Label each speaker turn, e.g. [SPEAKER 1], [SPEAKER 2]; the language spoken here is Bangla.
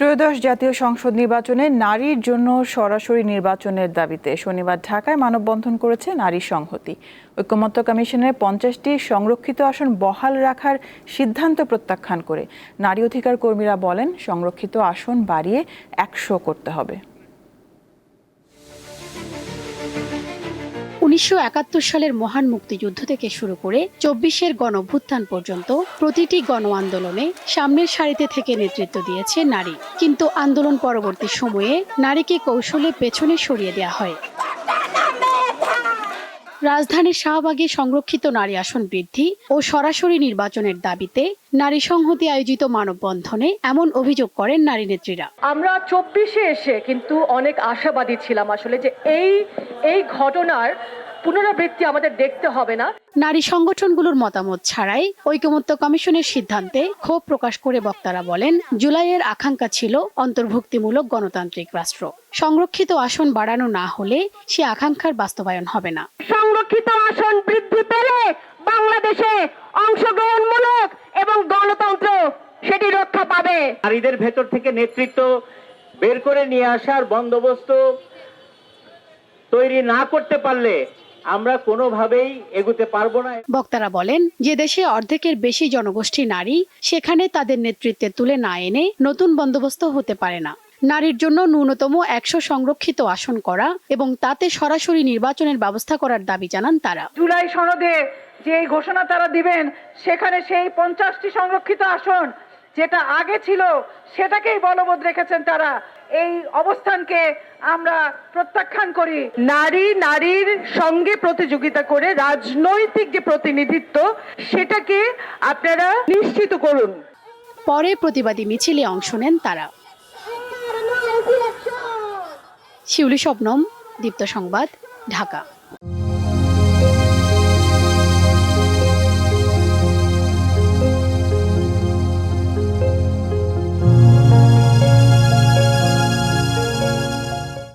[SPEAKER 1] ত্রয়োদশ জাতীয় সংসদ নির্বাচনে নারীর জন্য সরাসরি নির্বাচনের দাবিতে শনিবার ঢাকায় মানববন্ধন করেছে নারী সংহতি। ঐক্যমত্য কমিশনের পঞ্চাশটি সংরক্ষিত আসন বহাল রাখার সিদ্ধান্ত প্রত্যাখ্যান করে। নারী অধিকার কর্মীরা বলেন, সংরক্ষিত আসন বাড়িয়ে একশো করতে হবে।
[SPEAKER 2] উনিশশো একাত্তর সালের মহান মুক্তিযুদ্ধ থেকে শুরু করে চব্বিশের গণ অভ্যুত্থান পর্যন্ত প্রতিটি গণ আন্দোলনে সামনের সারিতে থেকে নেতৃত্ব দিয়েছে নারী। কিন্তু আন্দোলন পরবর্তী সময়ে নারীকে কৌশলে পেছনে সরিয়ে দেওয়া হয়। রাজধানীর শাহবাগে সংরক্ষিত নারী আসন বৃদ্ধি ও সরাসরি নির্বাচনের দাবিতে নারী সংহতি আয়োজিত মানববন্ধনে এমন অভিযোগ করেন নারী নেত্রীরা।
[SPEAKER 3] আমরা চব্বিশে এসে কিন্তু অনেক আশাবাদী ছিলাম আসলে যে এই এই ঘটনার পুনরাবৃত্তি আমাদের দেখতে হবে না।
[SPEAKER 2] নারী সংগঠনগুলোর মতামত ছাড়াই ঐকমত্য কমিশনের সিদ্ধান্তে ক্ষোভ প্রকাশ করে বক্তারা বলেন জুলাইয়ের আকাঙ্ক্ষা ছিল অন্তর্ভুক্তিমূলক গণতান্ত্রিক রাষ্ট্র। সংরক্ষিত আসন বাড়ানো না হলে সে আকাঙ্ক্ষার বাস্তবায়ন হবে না।
[SPEAKER 3] সংরক্ষিত আসন বৃদ্ধি পেলে বাংলাদেশে অংশগ্রহণমূলক এবং গণতন্ত্র সেটি রক্ষা পাবে।
[SPEAKER 4] নারীদের ভেতর থেকে নেতৃত্ব বের করে নিয়ে আসার বন্দোবস্ত তৈরি না করতে পারলে আমরা কোনোভাবেই এগুতে পারব না।
[SPEAKER 2] বক্তারা বলেন যে দেশে অর্ধেকের বেশি জনগোষ্ঠী নারী সেখানে তাদের নেতৃত্বে তুলে না এনে নতুন বন্দোবস্ত হতে পারে না। নারীর জন্য ন্যূনতম একশো সংরক্ষিত আসন করা এবং তাতে সরাসরি নির্বাচনের ব্যবস্থা করার দাবি জানান তারা।
[SPEAKER 5] জুলাই সনদে যে ঘোষণা তারা দিবেন সেখানে সেই পঞ্চাশটি সংরক্ষিত আসন যেটা আগে ছিল, সেটাকেই বলবৎ রেখেছেন তারা। এই অবস্থানকে আমরা প্রত্যাখ্যান করি।
[SPEAKER 3] নারী, নারীর সঙ্গে প্রতিযোগিতা করে রাজনৈতিক যে প্রতিনিধিত্ব, সেটাকে আপনারা নিশ্চিত করুন।
[SPEAKER 2] পরে প্রতিবাদী মিছিলে অংশ নেন তারা। শিউলি শবনম, দীপ্ত সংবাদ, ঢাকা।